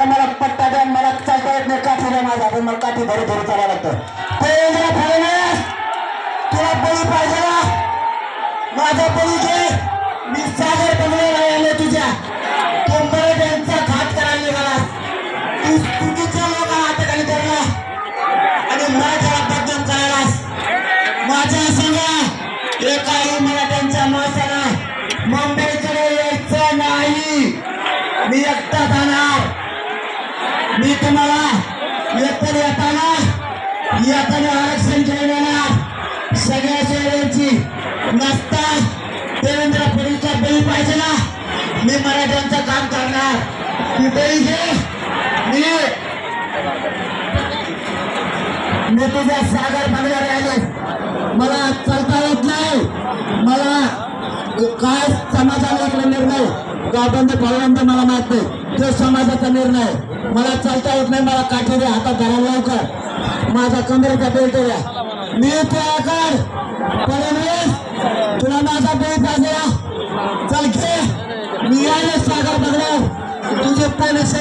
मला मला पट्टा द्या मला चालता येत नाही काठी द्या माझा पण मला काठी धरू धरू चालावं लागतं. देवेंद्र फडणवीस तुला बळी पाहिजे ना? माझा बळी घे. मी सागर बनवायला आलो तुझ्या. तो मराठ्यांचा घात करायला निघाला तू चुकीच्या लोक हाताखाली धरला. आणि मराठ्याला बदनाम करायलास. माझ्या सांगा एकाही मला त्यांच्या माणसाला मुंबईकडे यायचं नाही. मी एकटा जाणार. मी तुम्हाला एकतर येताना येताना आरक्षण घेऊन येणार. सगळ्या शहरांची नसता देवेंद्र फडणवीसचा बळी पाहिजे ना. मी मराठ्यांचं काम करणार. तिथेही घे. मी मी तुझ्या सागर बंगल्यावर राहिले. मला चलता येत नाही. मला काय समाजाला एक निर्णय गावबंद पावबंद मला माहीत नाही. तो समाजाचा निर्णय मला चालता येत नाही मला काठी द्या हातात धरा लवकर. माझा कमरेचा बेल्ट द्या. मी तुझ्याकड फडणवीस तुला माझा बेल्ट पाहिजे चल घे. मी आहे सागर बघणार तुझे पोलीस